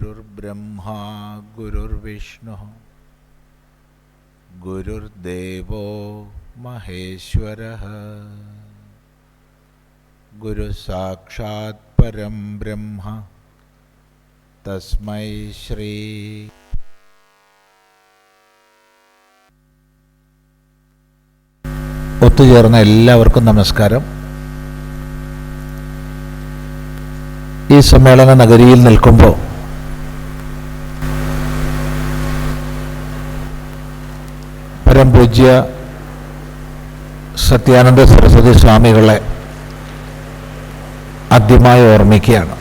ഗുരുർബ്രഹ്മാ ഗുരുർവിഷ്ണു ഗുരുദേവോ മഹേശ്വര ഗുരുസാക്ഷാത് പരം ബ്രഹ്മ തസ്മൈ ശ്രീ ഒത്തുചേർന്ന എല്ലാവർക്കും നമസ്കാരം. ഈ സമ്മേളന നഗരിയിൽ നിൽക്കുമ്പോൾ പരംപൂജ്യ സത്യാനന്ദ സരസ്വതി സ്വാമികളെ ആദ്യമായി ഓർമ്മിക്കുകയാണ്.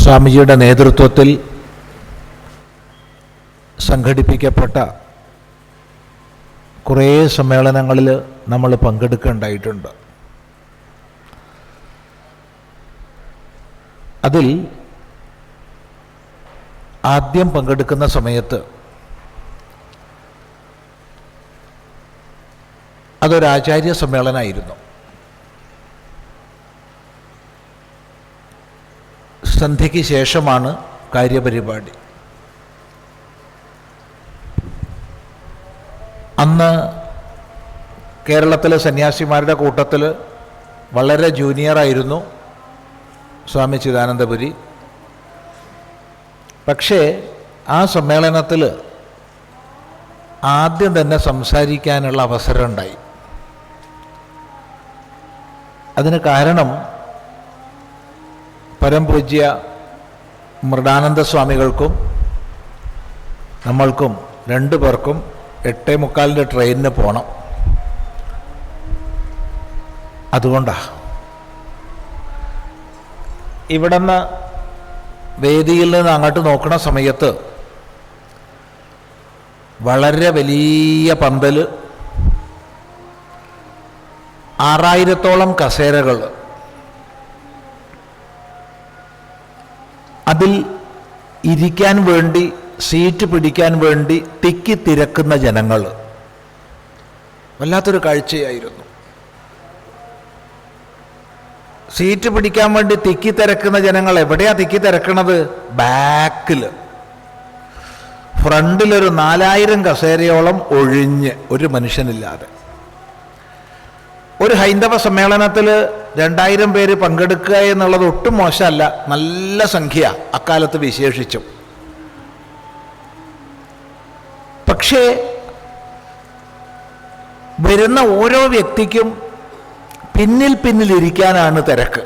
സ്വാമിജിയുടെ നേതൃത്വത്തിൽ സംഘടിപ്പിക്കപ്പെട്ട കുറേ സമ്മേളനങ്ങളിൽ നമ്മൾ പങ്കെടുക്കേണ്ടായിട്ടുണ്ട് അതിൽ ആദ്യം പങ്കെടുക്കുന്ന സമയത്ത് അതൊരാചാര്യ സമ്മേളനമായിരുന്നു സന്ധ്യയ്ക്ക് ശേഷമാണ് കാര്യപരിപാടി. അന്ന് കേരളത്തിലെ സന്യാസിമാരുടെ കൂട്ടത്തിൽ വളരെ ജൂനിയറായിരുന്നു സ്വാമി ചിദാനന്ദപുരി. പക്ഷേ ആ സമ്മേളനത്തിൽ ആദ്യം തന്നെ സംസാരിക്കാനുള്ള അവസരം ഉണ്ടായി അതിന് കാരണം പരംപൂജ്യ മൃഡാനന്ദ സ്വാമികൾക്കും നമ്മൾക്കും രണ്ടു പേർക്കും എട്ടേ മുക്കാലിന്റെ ട്രെയിനിന് പോകണം അതുകൊണ്ടാണ് ഇവിടുന്ന് വേദിയിൽ നിന്ന് അങ്ങോട്ട് നോക്കുന്ന സമയത്ത് വളരെ വലിയ പന്തൽ ആറായിരത്തോളം കസേരകൾ. അതിൽ ഇരിക്കാൻ വേണ്ടി സീറ്റ് പിടിക്കാൻ വേണ്ടി തിക്കി തിരക്കുന്ന ജനങ്ങൾ. വല്ലാത്തൊരു കാഴ്ചയായിരുന്നു. സീറ്റ് പിടിക്കാൻ വേണ്ടി തിക്കി തിരക്കുന്ന ജനങ്ങൾ എവിടെയാ തിക്കി തിരക്കണത്? ബാക്കിൽ ഫ്രണ്ടിലൊരു നാലായിരം കസേരയോളം ഒഴിഞ്ഞ് ഒരു മനുഷ്യനില്ലാതെ. ഒരു ഹൈന്ദവ സമ്മേളനത്തിൽ രണ്ടായിരം പേര് പങ്കെടുക്കുക എന്നുള്ളത് ഒട്ടും മോശമല്ല നല്ല സംഖ്യ അക്കാലത്ത് വിശേഷിച്ചു. പക്ഷേ വരുന്ന ഓരോ വ്യക്തിക്കും പിന്നിൽ പിന്നിലിരിക്കാനാണ് തിരക്ക്.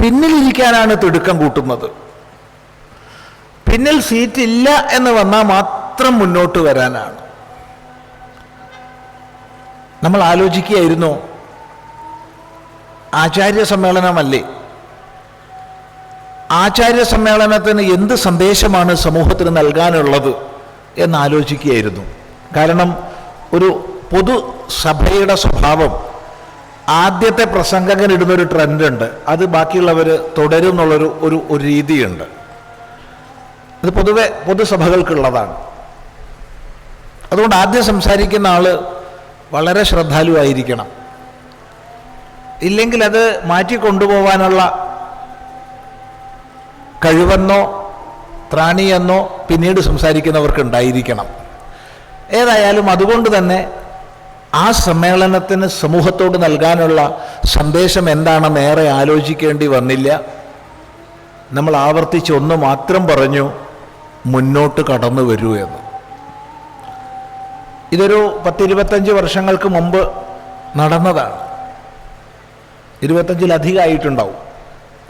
പിന്നിലിരിക്കാനാണ് തിടുക്കം കൂട്ടുന്നത്. പിന്നിൽ സീറ്റ് ഇല്ല എന്ന് വന്നാൽ മാത്രം മുന്നോട്ട് വരാനാണ്. നമ്മൾ ആലോചിക്കുകയായിരുന്നു ആചാര്യ സമ്മേളനമല്ലേ? ആചാര്യ സമ്മേളനത്തിന് എന്ത് സന്ദേശമാണ് സമൂഹത്തിന് നൽകാനുള്ളത് എന്ന് ആലോചിക്കുകയായിരുന്നു. കാരണം ഒരു പൊതുസഭയുടെ സ്വഭാവം. ആദ്യത്തെ പ്രസംഗകൻ ഇടുന്നൊരു ട്രെൻഡ് ഉണ്ട് അത് ബാക്കിയുള്ളവർ തുടരും എന്നുള്ളൊരു ഒരു ഒരു രീതിയുണ്ട്. അത് പൊതുവെ പൊതുസഭകൾക്കുള്ളതാണ്. അതുകൊണ്ട് ആദ്യം സംസാരിക്കുന്ന ആൾ വളരെ ശ്രദ്ധാലുവായിരിക്കണം ഇല്ലെങ്കിൽ അത് മാറ്റി കൊണ്ടുപോകാനുള്ള കഴിവെന്നോ ത്രാണിയെന്നോ പിന്നീട് സംസാരിക്കുന്നവർക്ക് ഉണ്ടായിരിക്കണം. ഏതായാലും അതുകൊണ്ട് തന്നെ ആ സമ്മേളനത്തിന് സമൂഹത്തോട് നൽകാനുള്ള സന്ദേശം എന്താണെന്ന് ഏറെ ആലോചിക്കേണ്ടി വന്നില്ല. നമ്മൾ ആവർത്തിച്ച് ഒന്ന് മാത്രം പറഞ്ഞു മുന്നോട്ട് കടന്നു വരൂ എന്ന്. ഇതൊരു പത്തിരുപത്തഞ്ച് വർഷങ്ങൾക്ക് മുമ്പ് നടന്നതാണ്. ഇരുപത്തഞ്ചിലധികമായിട്ടുണ്ടാവും.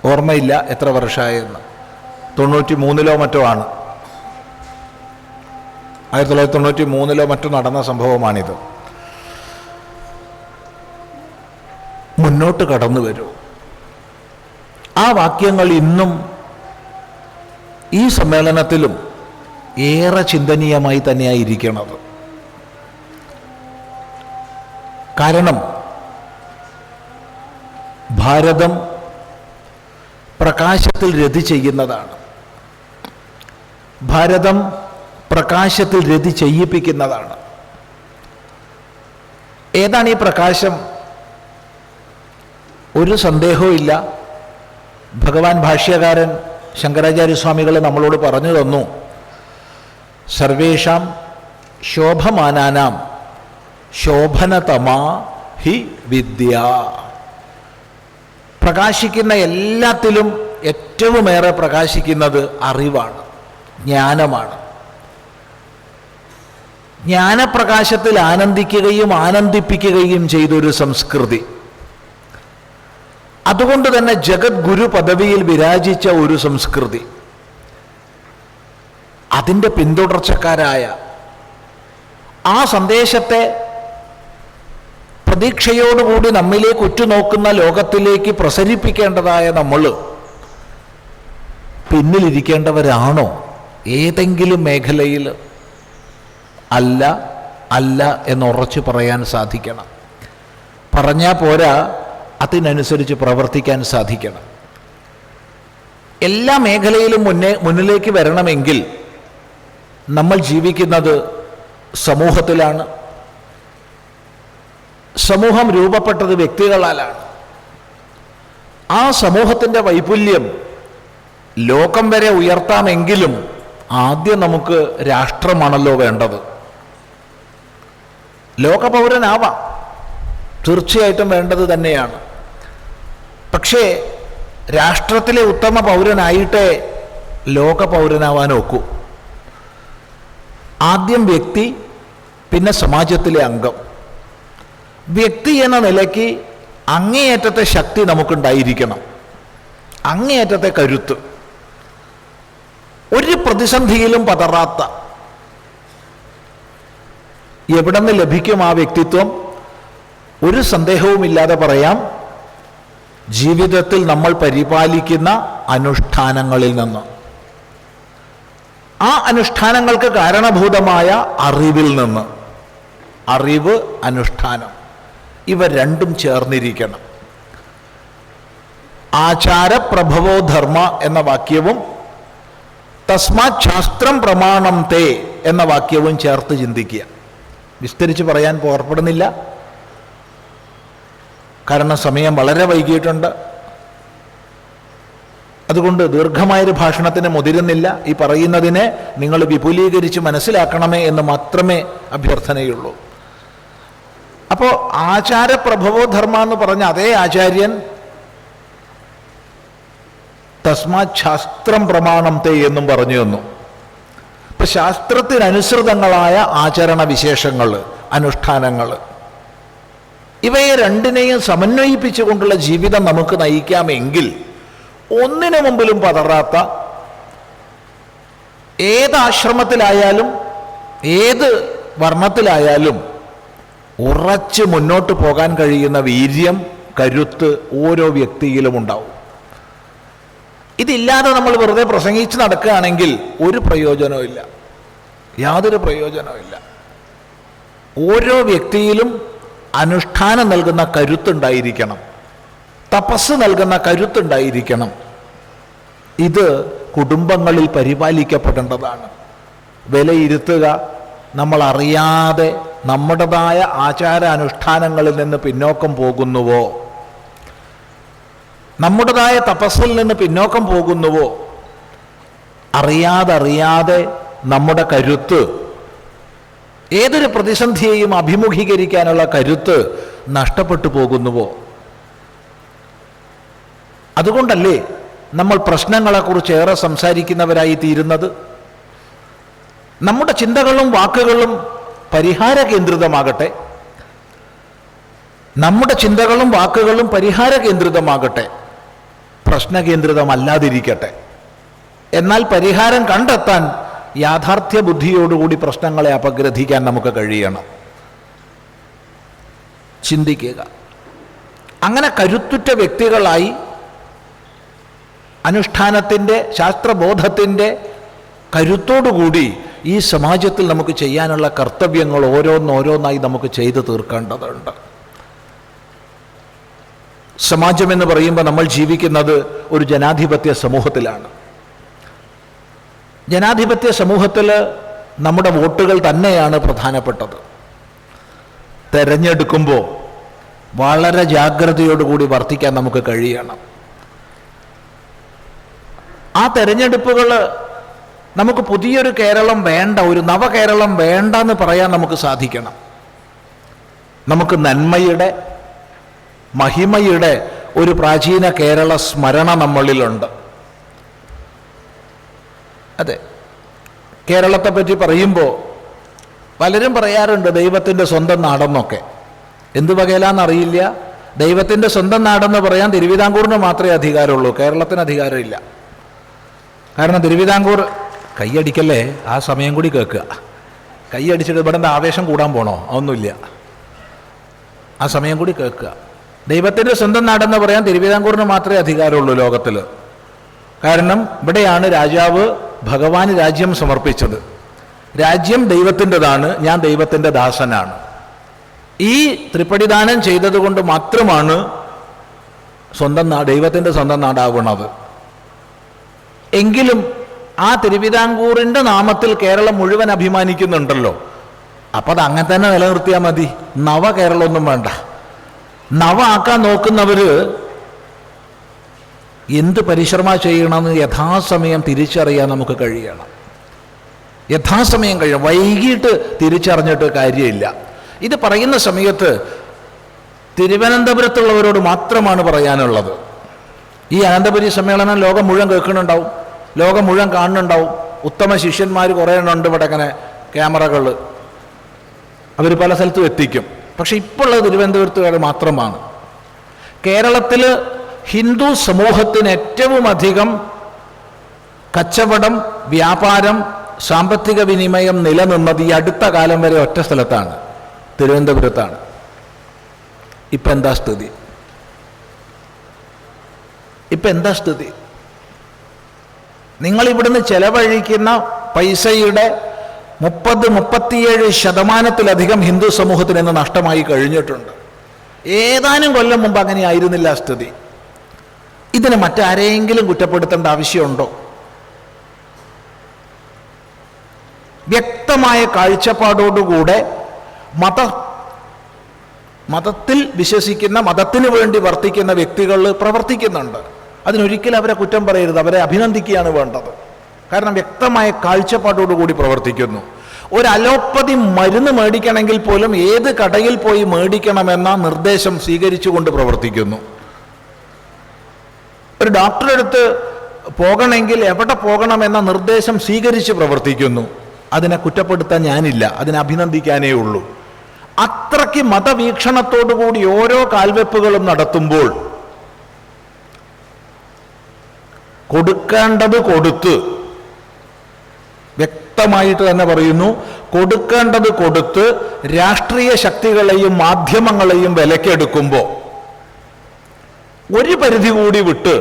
ഓർമ്മയില്ല എത്ര വർഷമായെന്ന്. തൊണ്ണൂറ്റി മൂന്നിലോ മറ്റോ ആണ്. ആയിരത്തി തൊള്ളായിരത്തി തൊണ്ണൂറ്റി മൂന്നിലോ മറ്റോ നടന്ന സംഭവമാണിത്. മുന്നോട്ട് കടന്നു വരൂ. ആ വാക്യങ്ങൾ ഇന്നും ഈ സമ്മേളനത്തിലും ഏറെ ചിന്തനീയമായി തന്നെയായിരിക്കണത്. കാരണം ഭാരതം പ്രകാശത്തിൽ രതി ചെയ്യുന്നതാണ്. ഭാരതം പ്രകാശത്തിൽ രതി ചെയ്യിപ്പിക്കുന്നതാണ്. ഏതാണ് ഈ പ്രകാശം? ഒരു സന്ദേഹവും ഇല്ല. ഭഗവാൻ ഭാഷ്യകാരൻ ശങ്കരാചാര്യസ്വാമികൾ നമ്മളോട് പറഞ്ഞു തന്നു. സർവേഷാം ശോഭമാനാനാം ശോഭനതമാ ഹി വിദ്യ. പ്രകാശിക്കുന്ന എല്ലാത്തിലും ഏറ്റവുമേറെ പ്രകാശിക്കുന്നത് അറിവാണ് ജ്ഞാനമാണ്. ജ്ഞാനപ്രകാശത്തിൽ ആനന്ദിക്കുകയും ആനന്ദിപ്പിക്കുകയും ചെയ്തൊരു സംസ്കൃതി. അതുകൊണ്ട് തന്നെ ജഗദ്ഗുരു പദവിയിൽ വിരാജിച്ച ഒരു സംസ്കൃതി. അതിന്റെ പിന്തുടർച്ചക്കാരായ ആ സന്ദേശത്തെ പ്രതീക്ഷയോടുകൂടി നമ്മിലേക്ക് ഉറ്റുനോക്കുന്ന ലോകത്തിലേക്ക് പ്രസരിപ്പിക്കേണ്ടതായ നമ്മൾ പിന്നിലിരിക്കേണ്ടവരാണോ? ഏതെങ്കിലും മേഖലയിൽ അല്ല അല്ല എന്നുറച്ചു പറയാൻ സാധിക്കണം. പറഞ്ഞാൽ പോരാ അതിനനുസരിച്ച് പ്രവർത്തിക്കാൻ സാധിക്കണം. എല്ലാ മേഖലയിലും മുന്നേ മുന്നിലേക്ക് വരണമെങ്കിൽ നമ്മൾ ജീവിക്കുന്നത് സമൂഹത്തിലാണ്. സമൂഹം രൂപപ്പെട്ടത് വ്യക്തികളാലാണ്. ആ സമൂഹത്തിന്റെ വൈപുല്യം ലോകം വരെ ഉയർത്താമെങ്കിലും ആദ്യം നമുക്ക് രാഷ്ട്രമാണല്ലോ വേണ്ടത്. ലോകപൗരനാവാം. തീർച്ചയായിട്ടും വേണ്ടത് തന്നെയാണ്. പക്ഷേ രാഷ്ട്രത്തിലെ ഉത്തമ പൗരനായിട്ടേ ലോക പൗരനാവാൻ ഒക്കൂ ആദ്യം വ്യക്തി പിന്നെ സമാജത്തിലെ അംഗം. വ്യക്തി എന്ന നിലയ്ക്ക് അങ്ങേയറ്റത്തെ ശക്തി നമുക്കുണ്ടായിരിക്കണം. അങ്ങേയറ്റത്തെ കരുത്ത്. ഒരു പ്രതിസന്ധിയിലും പതറാത്ത. എവിടെ നിന്ന് ലഭിക്കും ആ വ്യക്തിത്വം? ഒരു സന്ദേഹവുമില്ലാതെ പറയാം. ജീവിതത്തിൽ നമ്മൾ പരിപാലിക്കുന്ന അനുഷ്ഠാനങ്ങളിൽ നിന്ന്. ആ അനുഷ്ഠാനങ്ങൾക്ക് കാരണഭൂതമായ അറിവിൽ നിന്ന്. അറിവ് അനുഷ്ഠാനം ഇവ രണ്ടും ചേർന്നിരിക്കണം. ആചാരപ്രഭവോ ധർമ്മ എന്ന വാക്യവും തസ്മാത് ശാസ്ത്രം പ്രമാണം തേ എന്ന വാക്യവും ചേർത്ത് ചിന്തിക്കുക. വിസ്തരിച്ച് പറയാൻ പുറപ്പെടുന്നില്ല കാരണം സമയം വളരെ വൈകിയിട്ടുണ്ട്. അതുകൊണ്ട് ദീർഘമായൊരു ഭാഷണത്തിന് മുതിരുന്നില്ല. ഈ പറയുന്നതിനെ നിങ്ങൾ വിപുലീകരിച്ച് മനസ്സിലാക്കണമേ എന്ന് മാത്രമേ അഭ്യർത്ഥനയുള്ളൂ. അപ്പോൾ ആചാരപ്രഭവോ ധർമ്മ എന്ന് പറഞ്ഞ അതേ ആചാര്യൻ തസ്മാത് ശാസ്ത്രം പ്രമാണം തേ എന്നും പറഞ്ഞു തന്നു. ഇപ്പൊ ശാസ്ത്രത്തിനനുസൃതങ്ങളായ ആചരണ വിശേഷങ്ങൾ അനുഷ്ഠാനങ്ങൾ ഇവയെ രണ്ടിനെയും സമന്വയിപ്പിച്ചുകൊണ്ടുള്ള ജീവിതം നമുക്ക് നയിക്കാമെങ്കിൽ ഒന്നിനു മുമ്പിലും പതറാത്ത ഏത് ആശ്രമത്തിലായാലും ഏത് വർണത്തിലായാലും ഉറച്ച് മുന്നോട്ട് പോകാൻ കഴിയുന്ന വീര്യം കരുത്ത് ഓരോ വ്യക്തിയിലും ഉണ്ടാവും. ഇതില്ലാതെ നമ്മൾ വെറുതെ പ്രസംഗിച്ച് നടക്കുകയാണെങ്കിൽ ഒരു പ്രയോജനവും യാതൊരു പ്രയോജനവും ഓരോ വ്യക്തിയിലും അനുഷ്ഠാനം നൽകുന്ന കരുത്തുണ്ടായിരിക്കണം. തപസ് നൽകുന്ന കരുത്തുണ്ടായിരിക്കണം. ഇത് കുടുംബങ്ങളിൽ പരിപാലിക്കപ്പെടേണ്ടതാണ്. വിലയിരുത്തുക നമ്മൾ അറിയാതെ നമ്മുടേതായ ആചാര അനുഷ്ഠാനങ്ങളിൽ നിന്ന് പിന്നോക്കം പോകുന്നുവോ? നമ്മുടേതായ തപസ്സിൽ നിന്ന് പിന്നോക്കം പോകുന്നുവോ? അറിയാതെ അറിയാതെ നമ്മുടെ കരുത്ത് ഏതൊരു പ്രതിസന്ധിയെയും അഭിമുഖീകരിക്കാനുള്ള കരുത്ത് നഷ്ടപ്പെട്ടു പോകുന്നുവോ? അതുകൊണ്ടല്ലേ നമ്മൾ പ്രശ്നങ്ങളെക്കുറിച്ച് ഏറെ സംസാരിക്കുന്നവരായി തീരുന്നത്? നമ്മുടെ ചിന്തകളും വാക്കുകളും പരിഹാര കേന്ദ്രിതമാകട്ടെ നമ്മുടെ ചിന്തകളും വാക്കുകളും പരിഹാര കേന്ദ്രിതമാകട്ടെ പ്രശ്നകേന്ദ്രിതമല്ലാതിരിക്കട്ടെ. എന്നാൽ പരിഹാരം കണ്ടെത്താൻ യാഥാർത്ഥ്യ ബുദ്ധിയോടുകൂടി പ്രശ്നങ്ങളെ അപഗ്രഥിക്കാൻ നമുക്ക് കഴിയണം. ചിന്തിക്കുക. അങ്ങനെ കരുത്തുറ്റ വ്യക്തികളായി അനുഷ്ഠാനത്തിന്റെ ശാസ്ത്രബോധത്തിന്റെ കരുത്തോടുകൂടി ഈ സമാജത്തിൽ നമുക്ക് ചെയ്യാനുള്ള കർത്തവ്യങ്ങൾ ഓരോന്നോരോന്നായി നമുക്ക് ചെയ്തു തീർക്കേണ്ടതുണ്ട്. സമാജമെന്ന് പറയുമ്പോൾ നമ്മൾ ജീവിക്കുന്നത് ഒരു ജനാധിപത്യ സമൂഹത്തിലാണ്. ജനാധിപത്യ സമൂഹത്തിൽ നമ്മുടെ വോട്ടുകൾ തന്നെയാണ് പ്രധാനപ്പെട്ടത്. തെരഞ്ഞെടുക്കുമ്പോൾ വളരെ ജാഗ്രതയോടുകൂടി വർത്തിക്കാൻ നമുക്ക് കഴിയണം. ആ തെരഞ്ഞെടുപ്പുകൾ നമുക്ക് പുതിയൊരു കേരളം വേണ്ട ഒരു നവകേരളം വേണ്ട എന്ന് പറയാൻ നമുക്ക് സാധിക്കണം. നമുക്ക് നന്മയുടെ മഹിമയുടെ ഒരു പ്രാചീന കേരള സ്മരണ നമ്മളിലുണ്ട്. അതെ. കേരളത്തെ പറ്റി പറയുമ്പോൾ പലരും പറയാറുണ്ട് ദൈവത്തിന്റെ സ്വന്തം നാടെന്നൊക്കെ. എന്ത് വകയിലാന്നറിയില്ല ദൈവത്തിന്റെ സ്വന്തം നാടെന്ന് പറയാൻ തിരുവിതാംകൂറിന് മാത്രമേ അധികാരമുള്ളൂ. കേരളത്തിന് അധികാരമില്ല. കാരണം തിരുവിതാംകൂർ കൈയടിക്കല്ലേ? ആ സമയം കൂടി കേൾക്കുക. കൈയടിച്ചിട്ട് ഇവിടെ ആവേശം കൂടാൻ പോണോ? അതൊന്നുമില്ല. ആ സമയം കൂടി കേൾക്കുക. ദൈവത്തിന്റെ സ്വന്തം നാടെന്ന് പറയാൻ തിരുവിതാംകൂറിന് മാത്രമേ അധികാരമുള്ളൂ ലോകത്തിൽ കാരണം ഇവിടെയാണ് രാജാവ് ഭഗവാന് രാജ്യം സമർപ്പിച്ചത്. രാജ്യം ദൈവത്തിന്റെതാണ് ഞാൻ ദൈവത്തിന്റെ ദാസനാണ്. ഈ ത്രിപടിദാനം ചെയ്തതുകൊണ്ട് മാത്രമാണ് സ്വന്തം നാ ദൈവത്തിന്റെ സ്വന്തം നാടാവുന്നത്. എങ്കിലും ആ തിരുവിതാംകൂറിന്റെ നാമത്തിൽ കേരളം മുഴുവൻ അഭിമാനിക്കുന്നുണ്ടല്ലോ. അപ്പോൾ അത് അങ്ങനെ തന്നെ നിലനിർത്തിയാൽ മതി. നവ കേരളമൊന്നും വേണ്ട. നവ ആക്കാൻ നോക്കുന്നവർ എന്ത് പരിശ്രമ ചെയ്യണമെന്ന് യഥാസമയം തിരിച്ചറിയാൻ നമുക്ക് കഴിയണം. യഥാസമയം കഴിയണം. വൈകിട്ട് തിരിച്ചറിഞ്ഞിട്ട് കാര്യമില്ല. ഇത് പറയുന്ന സമയത്ത് തിരുവനന്തപുരത്തുള്ളവരോട് മാത്രമാണ് പറയാനുള്ളത്. ഈ അനന്തപുരി സമ്മേളനം ലോകം മുഴുവൻ കേൾക്കുന്നുണ്ടാവും. ലോകം മുഴുവൻ കാണുന്നുണ്ടാവും. ഉത്തമ ശിഷ്യന്മാർ കുറേ ഉണ്ട് ഇവിടെ അങ്ങനെ ക്യാമറകൾ. അവർ പല സ്ഥലത്തും എത്തിക്കും. പക്ഷെ ഇപ്പോൾ ഉള്ളത് തിരുവനന്തപുരത്തുകാർ മാത്രമാണ്. കേരളത്തിൽ ഹിന്ദു സമൂഹത്തിന് ഏറ്റവും അധികം കച്ചവടം വ്യാപാരം സാമ്പത്തിക വിനിമയം നിലനിന്നത് ഈ അടുത്ത കാലം വരെ ഒറ്റ സ്ഥലത്താണ് തിരുവനന്തപുരത്താണ്. ഇപ്പം എന്താ സ്ഥിതി? ഇപ്പം എന്താ സ്ഥിതി? നിങ്ങൾ ഇവിടുന്ന് ചെലവഴിക്കുന്ന പൈസയുടെ മുപ്പത് മുപ്പത്തിയേഴ് ശതമാനത്തിലധികം ഹിന്ദു സമൂഹത്തിന് ഇന്ന് നഷ്ടമായി കഴിഞ്ഞിട്ടുണ്ട്. ഏതാനും കൊല്ലം മുമ്പ് അങ്ങനെ ആയിരുന്നില്ല സ്ഥിതി. ഇതിന് മറ്റാരെയെങ്കിലും കുറ്റപ്പെടുത്തേണ്ട ആവശ്യമുണ്ടോ? വ്യക്തമായ കാഴ്ചപ്പാടോടുകൂടെ മത മതത്തിൽ വിശ്വസിക്കുന്ന മതത്തിന് വേണ്ടി വർത്തിക്കുന്ന വ്യക്തികൾ പ്രവർത്തിക്കുന്നുണ്ട്. അതിനൊരിക്കലും അവരെ കുറ്റം പറയരുത് അവരെ അഭിനന്ദിക്കുകയാണ് വേണ്ടത്. കാരണം വ്യക്തമായ കാഴ്ചപ്പാടോടുകൂടി പ്രവർത്തിക്കുന്നു. ഒരു അലോപ്പതി മരുന്ന് മേടിക്കണമെങ്കിൽ പോലും ഏത് കടയിൽ പോയി മേടിക്കണമെന്ന നിർദ്ദേശം സ്വീകരിച്ചുകൊണ്ട് പ്രവർത്തിക്കുന്നു. ഒരു ഡോക്ടറെ അടുത്ത് പോകണമെങ്കിൽ എവിടെ പോകണമെന്ന നിർദ്ദേശം സ്വീകരിച്ച് പ്രവർത്തിക്കുന്നു. അതിനെ കുറ്റപ്പെടുത്താൻ ഞാനില്ല. അതിനെ അഭിനന്ദിക്കാനേ ഉള്ളൂ. അത്രയ്ക്ക് മതവീക്ഷണത്തോടുകൂടി ഓരോ കാൽവെപ്പുകളും നടത്തുമ്പോൾ കൊടുക്കേണ്ടത് കൊടുത്ത് വ്യക്തമായിട്ട് തന്നെ പറയുന്നു. കൊടുക്കേണ്ടത് കൊടുത്ത് രാഷ്ട്രീയ ശക്തികളെയും മാധ്യമങ്ങളെയും വിലക്കെടുക്കുമ്പോൾ ഒരു പരിധി കൂടി വിട്ട്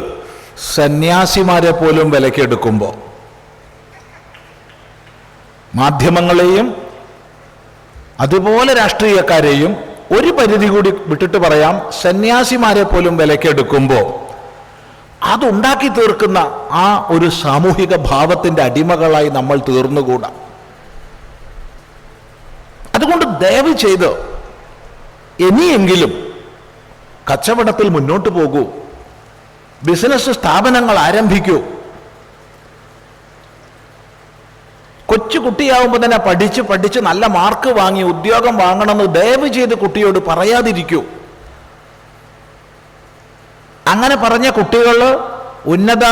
സന്യാസിമാരെ പോലും വിലക്കെടുക്കുമ്പോൾ മാധ്യമങ്ങളെയും അതുപോലെ രാഷ്ട്രീയക്കാരെയും ഒരു പരിധി കൂടി വിട്ടിട്ട് പറയാം സന്യാസിമാരെ പോലും വിലക്കെടുക്കുമ്പോൾ അതുണ്ടാക്കി തീർക്കുന്ന ആ ഒരു സാമൂഹിക ഭാവത്തിന്റെ അടിമകളായി നമ്മൾ തീർന്നുകൂടാ. അതുകൊണ്ട് ദയവ് ചെയ്ത് ഇനിയെങ്കിലും കച്ചവടത്തിൽ മുന്നോട്ട് പോകൂ. ബിസിനസ് സ്ഥാപനങ്ങൾ ആരംഭിക്കൂ. കൊച്ചു കുട്ടിയാവുമ്പോൾ തന്നെ പഠിച്ച് പഠിച്ച് നല്ല മാർക്ക് വാങ്ങി ഉദ്യോഗം വാങ്ങണമെന്ന് ദയവ് ചെയ്ത് കുട്ടിയോട് പറയാതിരിക്കൂ. അങ്ങനെ പറഞ്ഞ കുട്ടികൾ ഉന്നത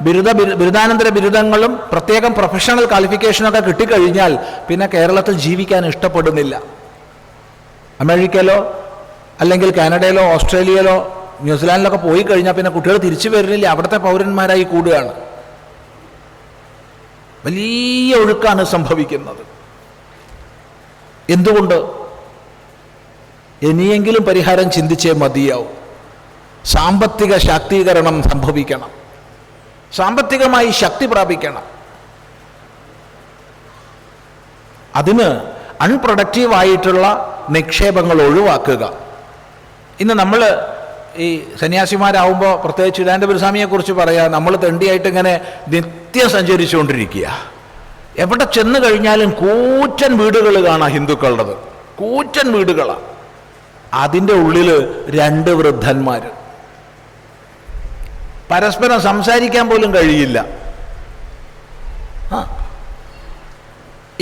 ബിരുദ ബിരുദാനന്തര ബിരുദങ്ങളും പ്രത്യേകം പ്രൊഫഷണൽ ക്വാളിഫിക്കേഷനൊക്കെ കിട്ടിക്കഴിഞ്ഞാൽ പിന്നെ കേരളത്തിൽ ജീവിക്കാൻ ഇഷ്ടപ്പെടുന്നില്ല. അമേരിക്കയിലോ അല്ലെങ്കിൽ കാനഡയിലോ ഓസ്ട്രേലിയയിലോ ന്യൂസിലാൻഡിലൊക്കെ പോയി കഴിഞ്ഞാൽ പിന്നെ കുട്ടികൾ തിരിച്ചു വരുന്നില്ല. അവിടുത്തെ പൗരന്മാരായി കൂടുകയാണ്. വലിയ ഒഴുക്കാണ് സംഭവിക്കുന്നത്. എന്തുകൊണ്ട്? ഇനിയെങ്കിലും പരിഹാരം ചിന്തിച്ചേ മതിയാവും. സാമ്പത്തിക ശാക്തീകരണം സംഭവിക്കണം. സാമ്പത്തികമായി ശക്തി പ്രാപിക്കണം. അതിന് അൺപ്രൊഡക്റ്റീവായിട്ടുള്ള നിക്ഷേപങ്ങൾ ഒഴിവാക്കുക. ഇന്ന് നമ്മൾ ഈ സന്യാസിമാരാകുമ്പോൾ പ്രത്യേകിച്ച് ഇടാനന്ദപുരസ്വാമിയെക്കുറിച്ച് പറയാം നമ്മൾ തെണ്ടിയായിട്ട് ഇങ്ങനെ നിത്യം സഞ്ചരിച്ചുകൊണ്ടിരിക്കുക. എവിടെ ചെന്ന് കഴിഞ്ഞാലും കൂറ്റൻ വീടുകൾ കാണാം ഹിന്ദുക്കളുടേത്. കൂറ്റൻ വീടുകളാണ് അതിന്റെ ഉള്ളിൽ രണ്ട് വൃദ്ധന്മാർ പരസ്പരം സംസാരിക്കാൻ പോലും കഴിയില്ല.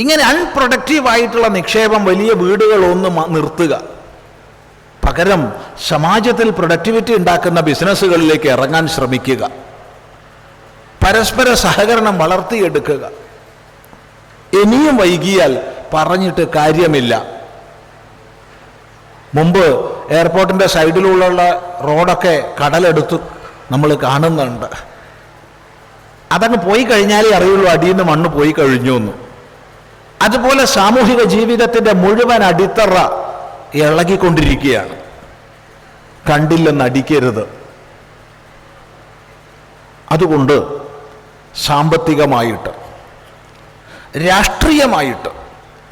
ഇങ്ങനെ അൺപ്രൊഡക്റ്റീവായിട്ടുള്ള നിക്ഷേപം വലിയ വീടുകളൊന്ന് നിർത്തുക. പകരം സമാജത്തിൽ പ്രൊഡക്ടിവിറ്റി ഉണ്ടാക്കുന്ന ബിസിനസ്സുകളിലേക്ക് ഇറങ്ങാൻ ശ്രമിക്കുക. പരസ്പര സഹകരണം വളർത്തിയെടുക്കുക. ഇനിയും വൈകിയാൽ പറഞ്ഞിട്ട് കാര്യമില്ല. മുമ്പ് എയർപോർട്ടിന്റെ സൈഡിലുള്ള റോഡൊക്കെ കടലെടുത്ത് നമ്മൾ കാണുന്നുണ്ട്. അതങ്ങ് പോയി കഴിഞ്ഞാലേ അറിയുള്ളൂ അടിയിൽ നിന്ന് മണ്ണ് പോയി കഴിഞ്ഞു എന്ന്. അതുപോലെ സാമൂഹിക ജീവിതത്തിന്റെ മുഴുവൻ അടിത്തറ ഇളകിക്കൊണ്ടിരിക്കുകയാണ്. കണ്ടില്ലെന്ന് അടിക്കരുത് അതുകൊണ്ട് സാമ്പത്തികമായിട്ട് രാഷ്ട്രീയമായിട്ട്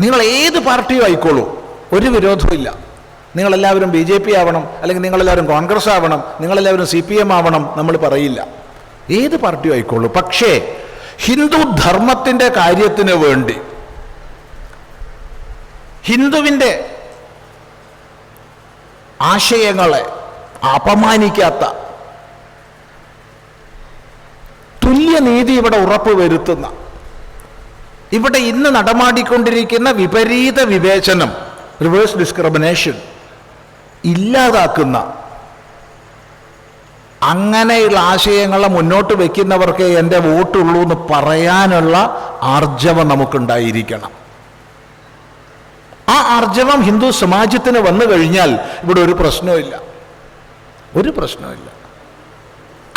നിങ്ങൾ ഏത് പാർട്ടിയും ആയിക്കോളൂ. ഒരു വിരോധമില്ല നിങ്ങളെല്ലാവരും ബി ജെ പി ആവണം അല്ലെങ്കിൽ നിങ്ങളെല്ലാവരും കോൺഗ്രസ് ആവണം നിങ്ങളെല്ലാവരും സി പി എം ആവണം നമ്മൾ പറയില്ല. ഏത് പാർട്ടിയും ആയിക്കോളൂ. പക്ഷേ ഹിന്ദു ധർമ്മത്തിന്റെ കാര്യത്തിന് വേണ്ടി ഹിന്ദുവിന്റെ ആശയങ്ങളെ അപമാനിക്കാത്ത തുല്യനീതി ഇവിടെ ഉറപ്പുവരുത്തുന്ന ഇവിടെ ഇന്ന് നടമാടിക്കൊണ്ടിരിക്കുന്ന വിപരീത വിവേചനം റിവേഴ്സ് ഡിസ്ക്രിമിനേഷൻ ഇല്ലാതാക്കുന്ന അങ്ങനെയുള്ള ആശയങ്ങളെ മുന്നോട്ട് വയ്ക്കുന്നവർക്ക് എന്റെ വോട്ടുള്ളൂ എന്ന് പറയാനുള്ള ആർജവം നമുക്കുണ്ടായിരിക്കണം. ആ ആർജവം ഹിന്ദു സമാജത്തിന് വന്നു കഴിഞ്ഞാൽ ഇവിടെ ഒരു പ്രശ്നവുമില്ല. ഒരു പ്രശ്നവുമില്ല.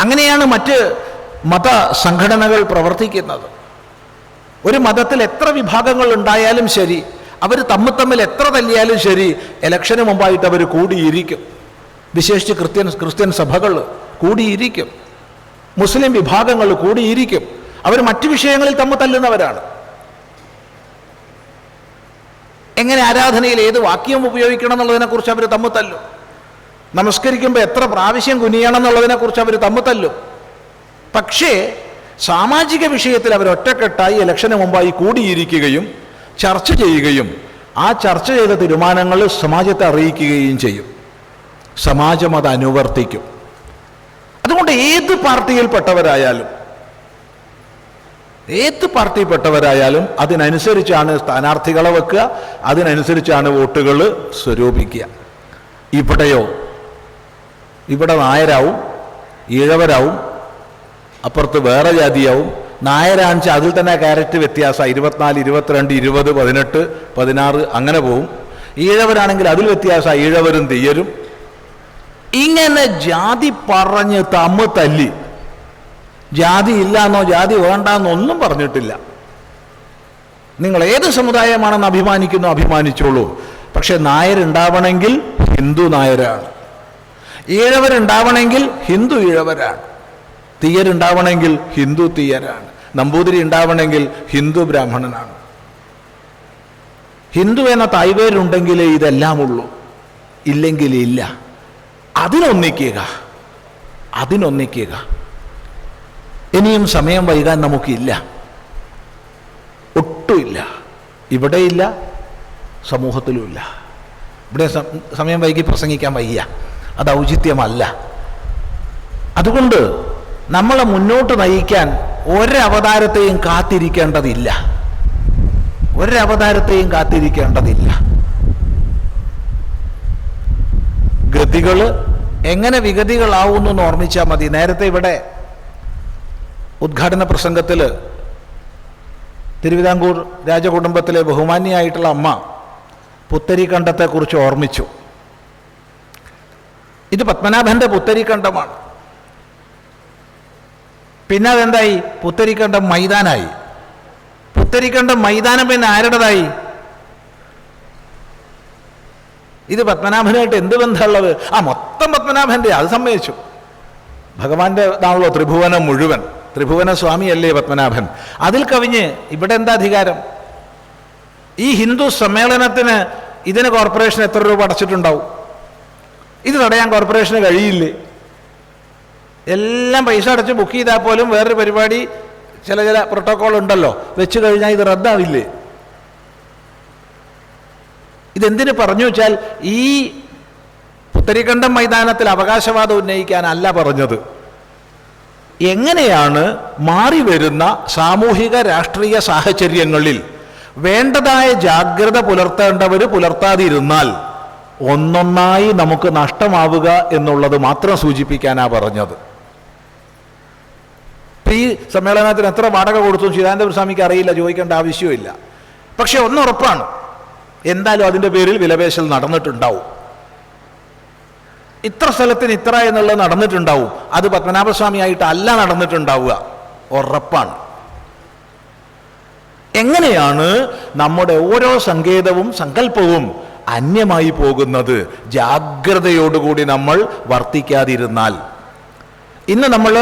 അങ്ങനെയാണ് മറ്റ് മത സംഘടനകൾ പ്രവർത്തിക്കുന്നത്. ഒരു മതത്തിൽ എത്ര വിഭാഗങ്ങൾ ഉണ്ടായാലും ശരി അവർ തമ്മിൽ തമ്മിൽ എത്ര തല്ലിയാലും ശരി ഇലക്ഷന് മുമ്പായിട്ട് അവർ കൂടിയിരിക്കും. വിശേഷിച്ച് ക്രിസ്ത്യൻ ക്രിസ്ത്യൻ സഭകൾ കൂടിയിരിക്കും. മുസ്ലിം വിഭാഗങ്ങൾ കൂടിയിരിക്കും. അവർ മറ്റു വിഷയങ്ങളിൽ തമ്മിൽ തല്ലുന്നവരാണ്. എങ്ങനെ ആരാധനയിൽ ഏത് വാക്യം ഉപയോഗിക്കണം എന്നുള്ളതിനെക്കുറിച്ച് അവർ തമ്മിൽ നമസ്കരിക്കുമ്പോൾ എത്ര പ്രാവശ്യം കുനിയണം എന്നുള്ളതിനെക്കുറിച്ച് അവർ തമ്മിൽ പക്ഷേ സാമാജിക വിഷയത്തിൽ അവർ ഒറ്റക്കെട്ടായി ഇലക്ഷന് മുമ്പായി കൂടിയിരിക്കുകയും ചർച്ച ചെയ്യുകയും ആ ചർച്ച ചെയ്ത തീരുമാനങ്ങൾ സമാജത്തെ അറിയിക്കുകയും ചെയ്യും. സമാജം അത് അനുവർത്തിക്കും. അതുകൊണ്ട് ഏത് പാർട്ടിയിൽപ്പെട്ടവരായാലും ഏത് പാർട്ടിയിൽപ്പെട്ടവരായാലും അതിനനുസരിച്ചാണ് സ്ഥാനാർത്ഥികളെ വെക്കുക അതിനനുസരിച്ചാണ് വോട്ടുകൾ സ്വരൂപിക്കുക. ഇവിടെയോ? ഇവിടെ നായരാവും ഈഴവരാവും അപ്പുറത്ത് വേറെ ജാതിയാവും. നായരാണിച്ച് അതിൽ തന്നെ ക്യാരറ്റ് വ്യത്യാസം ഇരുപത്തിനാല് ഇരുപത്തിരണ്ട് ഇരുപത് പതിനെട്ട് പതിനാറ് അങ്ങനെ പോവും. ഈഴവരാണെങ്കിൽ അതിൽ വ്യത്യാസം ഈഴവരും തീയരും ഇങ്ങനെ ജാതി പറഞ്ഞ് തമ്മ് തല്ലി. ജാതി ഇല്ലാന്നോ ജാതി വേണ്ടാന്നോ ഒന്നും പറഞ്ഞിട്ടില്ല. നിങ്ങൾ ഏത് സമുദായമാണെന്ന് അഭിമാനിക്കുന്നു അഭിമാനിച്ചോളൂ. പക്ഷെ നായരുണ്ടാവണമെങ്കിൽ ഹിന്ദു നായരാണ്. ഈഴവരുണ്ടാവണമെങ്കിൽ ഹിന്ദു ഈഴവരാണ്. തീയരുണ്ടാവണമെങ്കിൽ ഹിന്ദു തീയരാണ്. നമ്പൂതിരി ഉണ്ടാവണമെങ്കിൽ ഹിന്ദു ബ്രാഹ്മണനാണ്. ഹിന്ദു എന്ന തായ്വേരുണ്ടെങ്കിലേ ഇതെല്ലാം ഉള്ളൂ. ഇല്ലെങ്കിൽ ഇല്ല. അതിനൊന്നിക്കുക. അതിനൊന്നിക്കുക. ഇനിയും സമയം വൈകാൻ നമുക്കില്ല. ഒട്ടുമില്ല. ഇവിടെയില്ല സമൂഹത്തിലുമില്ല. ഇവിടെ സമയം വൈകി പ്രസംഗിക്കാൻ വയ്യ. അത് ഔചിത്യമല്ല. അതുകൊണ്ട് നമ്മളെ മുന്നോട്ട് നയിക്കാൻ ഒരവതാരത്തെയും കാത്തിരിക്കേണ്ടതില്ല. ഒരവതാരത്തെയും കാത്തിരിക്കേണ്ടതില്ല. ഗതികൾ എങ്ങനെ വിഗതികളാവുന്നു എന്ന് ഓർമ്മിച്ചാൽ മതി. നേരത്തെ ഇവിടെ ഉദ്ഘാടന പ്രസംഗത്തിൽ തിരുവിതാംകൂർ രാജകുടുംബത്തിലെ ബഹുമാന്യായിട്ടുള്ള അമ്മ പുത്തരിക്കണ്ടത്തെക്കുറിച്ച് ഓർമ്മിച്ചു. ഇത് പത്മനാഭന്റെ പുത്തരിക്കണ്ടമാണ്. പിന്നെ അതെന്തായി? പുത്തരിക്കണ്ടം മൈതാനായി. പുത്തരിക്കണ്ടം മൈതാനം പിന്നെ ആരുടേതായി? ഇത് പത്മനാഭനായിട്ട് എന്ത് ബന്ധമുള്ളത്? ആ മൊത്തം പത്മനാഭന്റെ അത് സമ്മതിച്ചു. ഭഗവാന്റെ ഇതാണല്ലോ ത്രിഭുവനം മുഴുവൻ. ത്രിഭുവന സ്വാമിയല്ലേ പത്മനാഭൻ? അതിൽ കവിഞ്ഞ് ഇവിടെ എന്താ അധികാരം? ഈ ഹിന്ദു സമ്മേളനത്തിന് ഇതിന് കോർപ്പറേഷൻ എത്ര രൂപ അടച്ചിട്ടുണ്ടാവും? ഇത് തടയാൻ കോർപ്പറേഷന് കഴിയില്ലേ? എല്ലാം പൈസ അടച്ച് ബുക്ക് ചെയ്താൽ പോലും വേറൊരു പരിപാടി ചില ചില പ്രോട്ടോക്കോൾ ഉണ്ടല്ലോ. വെച്ച് കഴിഞ്ഞാൽ ഇത് റദ്ദാവില്ലേ? ഇതെന്തിനു പറഞ്ഞു വെച്ചാൽ ഈ പുത്തരിക്കണ്ടം മൈതാനത്തിൽ അവകാശവാദം ഉന്നയിക്കാനല്ല പറഞ്ഞത്. എങ്ങനെയാണ് മാറി വരുന്ന സാമൂഹിക രാഷ്ട്രീയ സാഹചര്യങ്ങളിൽ വേണ്ടതായ ജാഗ്രത പുലർത്തേണ്ടവർ പുലർത്താതിരുന്നാൽ ഒന്നൊന്നായി നമുക്ക് നഷ്ടമാവുക എന്നുള്ളത് മാത്രം സൂചിപ്പിക്കാനാ പറഞ്ഞത്. ഈ സമ്മേളനത്തിന് എത്ര വാടക കൊടുത്തു ചിദാനന്ദ സ്വാമിക്ക് അറിയില്ല ചോദിക്കേണ്ട ആവശ്യമില്ല പക്ഷെ ഒന്നുറപ്പാണ് എന്തായാലും അതിന്റെ പേരിൽ വിലപേശൽ നടന്നിട്ടുണ്ടാവും. ഇത്ര സ്ഥലത്തിന് ഇത്ര എന്നുള്ളത് നടന്നിട്ടുണ്ടാവും. അത് പത്മനാഭസ്വാമിയായിട്ട് അല്ല നടന്നിട്ടുണ്ടാവുക. ഉറപ്പാണ്. എങ്ങനെയാണ് നമ്മുടെ ഓരോ സങ്കേതവും സങ്കല്പവും അന്യമായി പോകുന്നത്? ജാഗ്രതയോടുകൂടി നമ്മൾ വർത്തിക്കാതിരുന്നാൽ. ഇന്ന് നമ്മൾ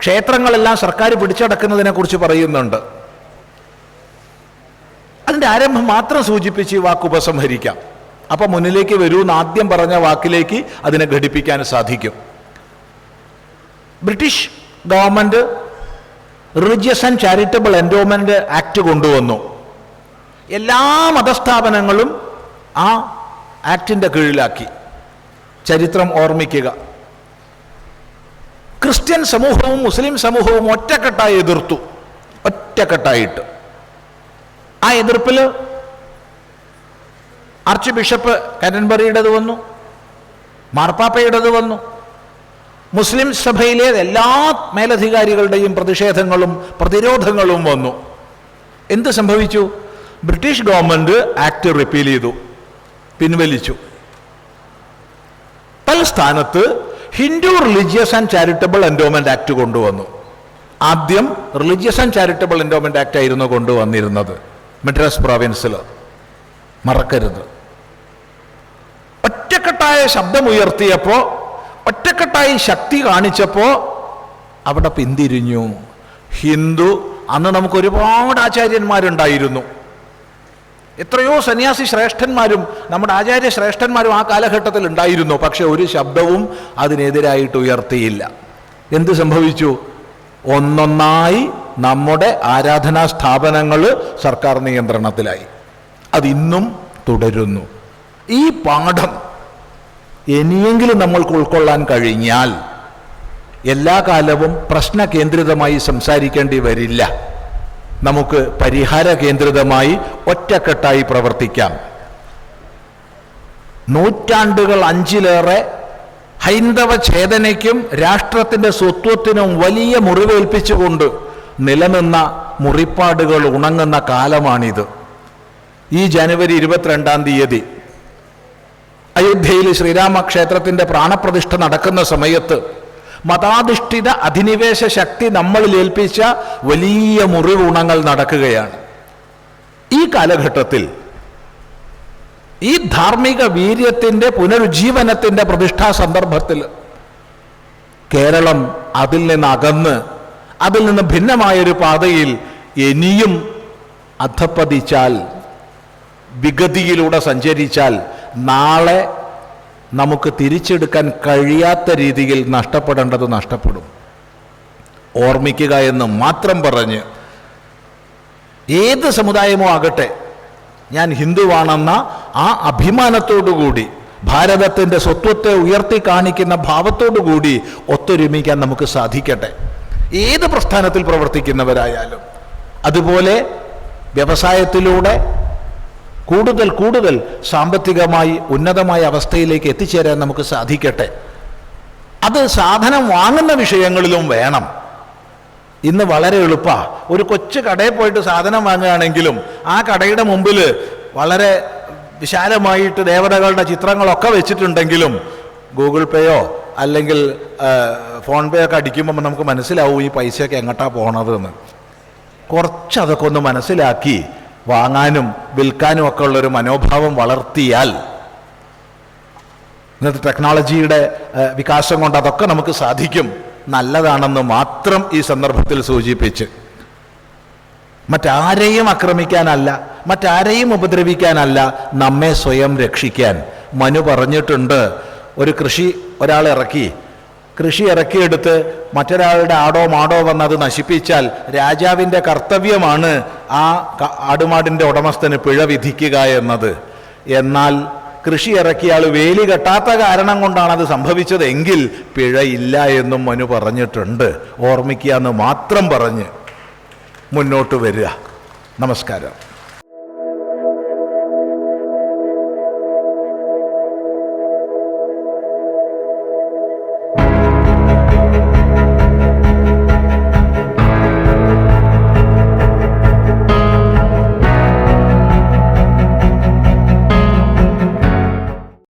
ക്ഷേത്രങ്ങളെല്ലാം സർക്കാർ പിടിച്ചടക്കുന്നതിനെ കുറിച്ച് പറയുന്നുണ്ട്. അതിന്റെ ആരംഭം മാത്രം സൂചിപ്പിച്ച് ഈ വാക്ക് ഉപസംഹരിക്കാം അപ്പൊ മുന്നിലേക്ക് വരൂ എന്ന് ആദ്യം പറഞ്ഞ വാക്കിലേക്ക് അതിനെ ഘടിപ്പിക്കാൻ സാധിക്കും. British government religious and charitable endowment act കൊണ്ടുവന്നു. എല്ലാ മതസ്ഥാപനങ്ങളും ആ ആക്ടിന്റെ കീഴിലാക്കി. ചരിത്രം ഓർമ്മിക്കുക. ക്രിസ്ത്യൻ സമൂഹവും മുസ്ലിം സമൂഹവും ഒറ്റക്കെട്ടായി എതിർത്തു. ഒറ്റക്കെട്ടായിട്ട്. ആ എതിർപ്പിൽ ആർച്ച് ബിഷപ്പ് കരൻബറിയുടേത് വന്നു. മാർപ്പാപ്പയുടേത് വന്നു. മുസ്ലിം സഭയിലെ എല്ലാ മേലധികാരികളുടെയും പ്രതിഷേധങ്ങളും പ്രതിരോധങ്ങളും വന്നു. എന്ത് സംഭവിച്ചു? ബ്രിട്ടീഷ് ഗവൺമെന്റ് ആക്ട് റിപ്പീൽ ചെയ്തു. പിൻവലിച്ചു. തൽസ്ഥാനത്ത് Hindu religious and charitable endowment act കൊണ്ടുവന്നു. ആദ്യം religious and charitable endowment act ആയിരുന്നു കൊണ്ടുവന്നിരുന്നത്. മദ്രാസ് പ്രോവിൻസിൽ മറക്കരുത്. ഒറ്റക്കെട്ടായ ശബ്ദമുയർത്തിയപ്പോൾ ഒറ്റക്കെട്ടായി ശക്തി കാണിച്ചപ്പോൾ അവിടെ പിന്തിരിഞ്ഞു. ഹിന്ദു അന്ന് നമുക്ക് ഒരുപാട് ആചാര്യന്മാരുണ്ടായിരുന്നു. എത്രയോ സന്യാസി ശ്രേഷ്ഠന്മാരും നമ്മുടെ ആചാര്യ ശ്രേഷ്ഠന്മാരും ആ കാലഘട്ടത്തിൽ ഉണ്ടായിരുന്നു. പക്ഷെ ഒരു ശബ്ദവും അതിനെതിരായിട്ട് ഉയർത്തിയില്ല. എന്ത് സംഭവിച്ചു? ഒന്നൊന്നായി നമ്മുടെ ആരാധനാ സ്ഥാപനങ്ങൾ സർക്കാർ നിയന്ത്രണത്തിലായി. അതിന്നും തുടരുന്നു. ഈ പാഠം ഇനിയെങ്കിലും നമ്മൾക്ക് ഉൾക്കൊള്ളാൻ കഴിഞ്ഞാൽ എല്ലാ കാലവും പ്രശ്ന കേന്ദ്രിതമായി സംസാരിക്കേണ്ടി വരില്ല. നമുക്ക് പരിഹാര കേന്ദ്രിതമായി ഒറ്റക്കെട്ടായി പ്രവർത്തിക്കാം. നൂറ്റാണ്ടുകൾ അഞ്ചിലേറെ ഹൈന്ദവ ചേതനയ്ക്കും രാഷ്ട്രത്തിന്റെ സ്വത്വത്തിനും വലിയ മുറിവേൽപ്പിച്ചുകൊണ്ട് നിലനിന്ന മുറിപ്പാടുകൾ ഉണങ്ങുന്ന കാലമാണിത്. ഈ ജനുവരി ഇരുപത്തിരണ്ടാം തീയതി അയോധ്യയിൽ ശ്രീരാമക്ഷേത്രത്തിന്റെ പ്രാണപ്രതിഷ്ഠ നടക്കുന്ന സമയത്ത് മതാധിഷ്ഠിത അധിനിവേശ ശക്തി നമ്മളിൽ ഏൽപ്പിച്ച വലിയ മുറിവുണങ്ങൾ നടക്കുകയാണ്. ഈ കാലഘട്ടത്തിൽ ഈ ധാർമ്മിക വീര്യത്തിന്റെ പുനരുജ്ജീവനത്തിന്റെ പ്രതിഷ്ഠാ സന്ദർഭത്തിൽ കേരളം അതിൽ നിന്ന് അകന്ന് അതിൽ നിന്ന് ഭിന്നമായൊരു പാതയിൽ ഇനിയും അധപ്പതിച്ചാൽ വിഗതിയിലൂടെ സഞ്ചരിച്ചാൽ നാളെ നമുക്ക് തിരിച്ചെടുക്കാൻ കഴിയാത്ത രീതിയിൽ നഷ്ടപ്പെടേണ്ടത് നഷ്ടപ്പെടും. ഓർമ്മിക്കുക എന്ന് മാത്രം പറഞ്ഞ് ഏത് സമുദായമോ ആകട്ടെ ഞാൻ ഹിന്ദുവാണെന്ന ആ അഭിമാനത്തോടുകൂടി ഭാരതത്തിന്റെ സ്വത്വത്തെ ഉയർത്തി കാണിക്കുന്ന ഭാവത്തോടുകൂടി ഒത്തൊരുമിക്കാൻ നമുക്ക് സാധിക്കട്ടെ. ഏത് പ്രസ്ഥാനത്തിൽ പ്രവർത്തിക്കുന്നവരായാലും. അതുപോലെ വ്യവസായത്തിലൂടെ കൂടുതൽ കൂടുതൽ സാമ്പത്തികമായി ഉന്നതമായ അവസ്ഥയിലേക്ക് എത്തിച്ചേരാൻ നമുക്ക് സാധിക്കട്ടെ. അത് സാധനം വാങ്ങുന്ന വിഷയങ്ങളിലും വേണം. ഇന്ന് വളരെ എളുപ്പമാണ് ഒരു കൊച്ചു കടയിൽ പോയിട്ട് സാധനം വാങ്ങുകയാണെങ്കിലും ആ കടയുടെ മുമ്പിൽ വളരെ വിശാലമായിട്ട് ദേവതകളുടെ ചിത്രങ്ങളൊക്കെ വെച്ചിട്ടുണ്ടെങ്കിലും ഗൂഗിൾ പേയോ അല്ലെങ്കിൽ ഫോൺ പേ ഒക്കെ അടിക്കുമ്പോൾ നമുക്ക് മനസ്സിലാവും ഈ പൈസയൊക്കെ എങ്ങോട്ടാണ് പോണതെന്ന്. കുറച്ച് അതൊക്കെ ഒന്ന് മനസ്സിലാക്കി വാങ്ങാനും വിൽക്കാനും ഒക്കെ ഉള്ളൊരു മനോഭാവം വളർത്തിയാൽ ഇന്നത്തെ ടെക്നോളജിയുടെ വികാസം കൊണ്ട് അതൊക്കെ നമുക്ക് സാധിക്കും. നല്ലതാണെന്ന് മാത്രം ഈ സന്ദർഭത്തിൽ സൂചിപ്പിച്ച്. മറ്റാരെയും ആക്രമിക്കാനല്ല മറ്റാരെയും ഉപദ്രവിക്കാനല്ല നമ്മെ സ്വയം രക്ഷിക്കാൻ. മനു പറഞ്ഞിട്ടുണ്ട് ഒരു കൃഷി ഒരാൾ ഇറക്കി കൃഷി ഇറക്കിയെടുത്ത് മറ്റൊരാളുടെ ആടോ മാടോ വന്ന് അത് നശിപ്പിച്ചാൽ രാജാവിന്റെ കർത്തവ്യമാണ് ആ ആടുമാടിന്റെ ഉടമസ്ഥന് പിഴ വിധിക്കുക എന്നത്. എന്നാൽ കൃഷി ഇറക്കിയാൾ വേലി കെട്ടാത്ത കാരണം കൊണ്ടാണ് അത് സംഭവിച്ചതെങ്കിൽ പിഴയില്ല എന്നും മനു പറഞ്ഞിട്ടുണ്ട്. ഓർമ്മിക്കുക എന്ന് മാത്രം പറഞ്ഞ് മുന്നോട്ട് വരിക. നമസ്കാരം.